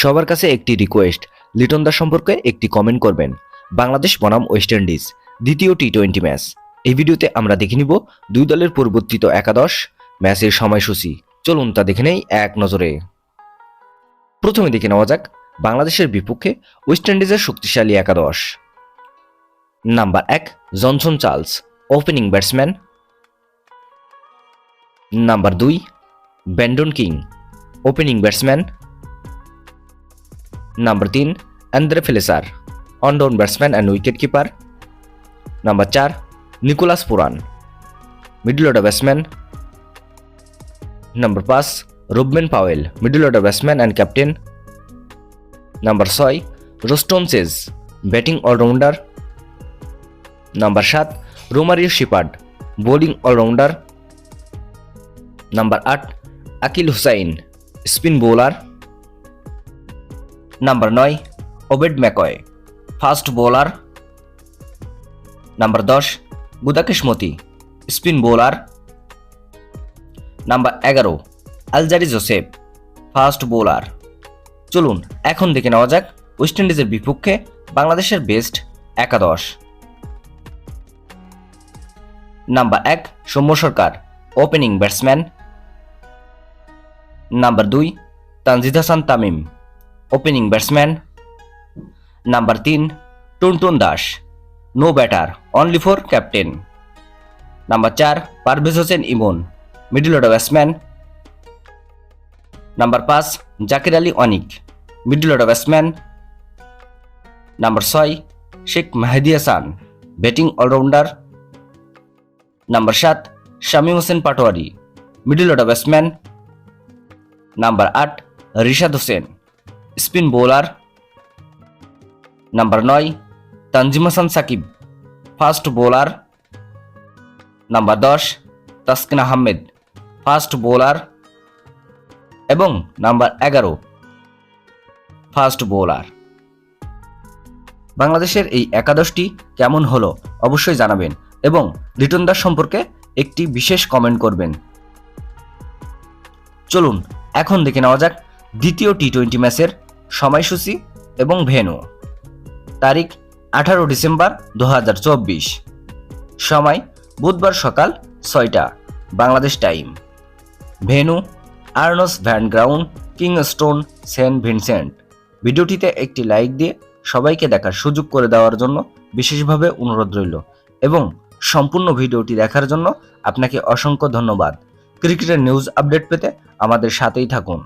সবার কাছে একটি রিকোয়েস্ট লিটন দাস সম্পর্কে একটি কমেন্ট করবেন। বাংলাদেশ বনাম ওয়েস্ট ইন্ডিজ দ্বিতীয় টি টোয়েন্টি ম্যাচ এই ভিডিওতে আমরা দেখে নিব দুই দলের পরিবর্তিত একাদশ ম্যাচের সময়সূচি। চলুন তা দেখে নেই এক নজরে। প্রথমে দেখে নেওয়া যাক বাংলাদেশের বিপক্ষে ওয়েস্ট ইন্ডিজের শক্তিশালী একাদশ। নাম্বার এক, Johnson Charles opening batsman number দুই, Brandon King opening batsman number তিন Andre Fletcher one down batsman and wicket keeper number চার Nicholas Pooran middle order batsman number পাঁচ Rovman Powell middle order batsman and captain number ছয় Roston Chase batting allrounder number সাত Romario Shepherd bowling allrounder number আট Akeal Hosein spin bowler number নয় Obed McCoy fast bowler number দশ Gudakesh Motie spin bowler number এগারো Alzarri Joseph fast bowler চলুন, এখন দেখে নেওয়া যাক ওয়েস্ট ইন্ডিজের বিপক্ষে বাংলাদেশের বেস্ট একাদশ। নাম্বার এক, Soumya Sarkar opening batsman number দুই, Tanzid Hasan Tamim. Opening batsman number তিন টুনটুন Das no batter only for captain number চার Parvez Hossain Emon middle order batsman number পাঁচ Jaker Ali Anik middle order batsman number ছয় Sheikh Mahedi Hasan batting allrounder number সাত Shamim Hossain Patwari middle order batsman number আট Rishad Hossain spin bowler number নয়, Tanzim Hasan Sakib, fast bowler number দশ, Taskin Ahmed, fast bowler এবং number এগারো, fast bowler. বাংলাদেশের এই একাদশটি কেমন হলো অবশ্যই জানাবেন এবং লিটন দাস সম্পর্কে একটি বিশেষ কমেন্ট করবেন। চলুন, এখন দেখে নেওয়া যাক দ্বিতীয় টি টোয়েন্টি ম্যাচের সময়সূচি এবং ভেন্যু। তারিখ আঠারো ডিসেম্বর দু হাজার চব্বিশ। সময় বুধবার সকাল ছয়টা, Bangladesh time. Venue Arnos Vale ground, Kingstown Saint Vincent. ভিডিওটিতে একটি লাইক দিয়ে সবাইকে দেখার সুযোগ করে দেওয়ার জন্য বিশেষভাবে অনুরোধ রইল এবং সম্পূর্ণ ভিডিওটি দেখার জন্য আপনাকে অসংখ্য ধন্যবাদ। ক্রিকেটের নিউজ আপডেট পেতে আমাদের সাথেই থাকুন।